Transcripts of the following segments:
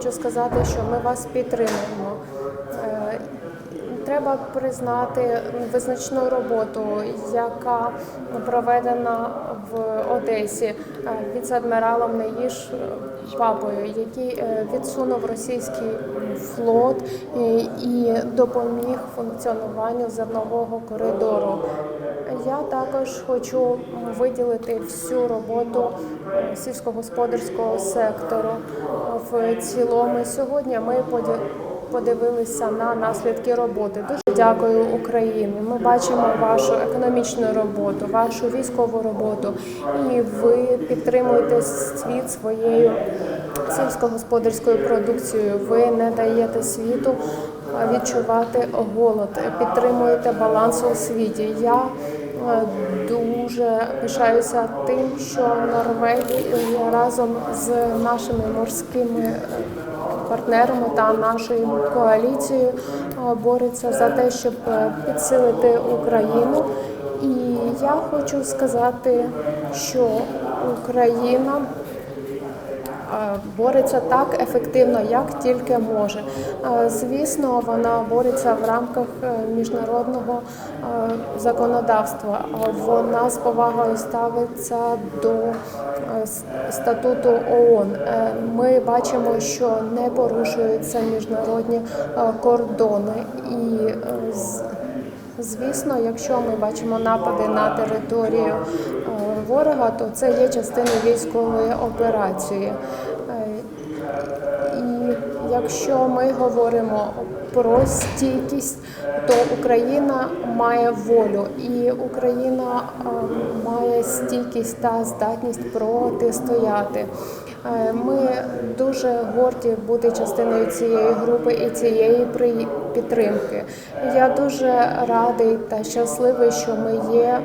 хочу сказати, що ми вас підтримуємо. Е, Треба признати визначну роботу, яка проведена в Одесі е, віце-адміралом Неїш Папою, який е, відсунув російський флот і- і допоміг функціонуванню зернового коридору. Я також хочу виділити всю роботу е, сільськогосподарського сектору в цілому. Сьогодні ми подивилися на наслідки роботи. Дуже дякую Україні. Ми бачимо вашу економічну роботу, вашу військову роботу, і ви підтримуєте світ своєю сільськогосподарською продукцією. Ви не даєте світу відчувати голод, підтримуєте баланс у світі. Я дуже пишаюся тим, що Норвегія разом з нашими морськими е, партнерами та нашою коаліцією е, бореться за те, щоб е, підсилити Україну. І я хочу сказати, що Україна е, бореться так ефективно, як тільки може. Е, Звісно, вона бореться в рамках е, міжнародного е, законодавства. Е, Вона з повагою ставиться до е, статуту ООН. Е, Ми бачимо, що не порушуються міжнародні е, кордони і е, з- Звісно, якщо ми бачимо напади на територію е, ворога, то це є частиною військової операції. Якщо ми говоримо про стійкість, то Україна має волю, і Україна е, має стійкість та здатність протистояти. Е, Ми дуже горді бути частиною цієї групи і цієї підтримки. Я дуже радий та щасливий, що ми є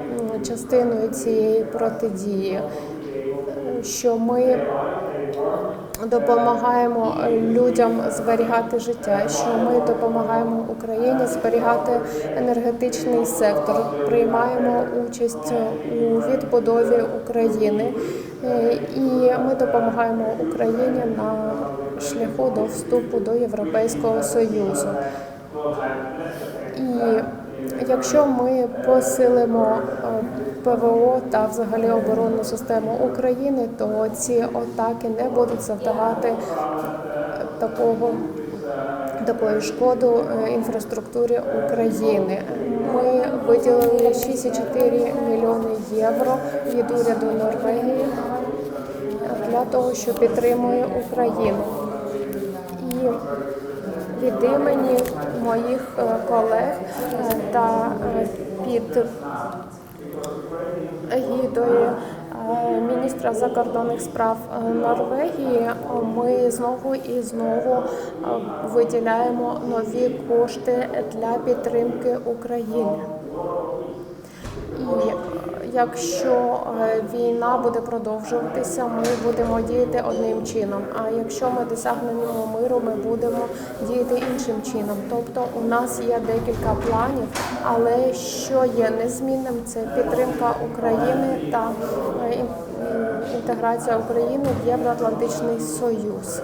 частиною цієї протидії, що ми допомагаємо людям зберігати життя, що ми допомагаємо Україні зберігати енергетичний сектор, приймаємо участь у відбудові України е, і ми допомагаємо Україні на шляху до вступу до Європейського Союзу. І якщо ми посилимо е, ПВО та взагалі оборонну систему України, то ці атаки не будуть завдавати такого такої шкоду е, інфраструктурі України. Ми виділили 6,4 мільйони євро від уряду Норвегії для того, що підтримує Україну. І від імені моїх е, колег е, та під егідою е, міністра закордонних справ е, Норвегії ми знову і знову е, виділяємо нові кошти для підтримки України. І якщо е, війна буде продовжуватися, ми будемо діяти одним чином. А якщо ми досягнемо миру, ми будемо діяти іншим чином. Тобто у нас є декілька планів, але що є незмінним, це підтримка України та е, інтеграція України в Євроатлантичний Союз.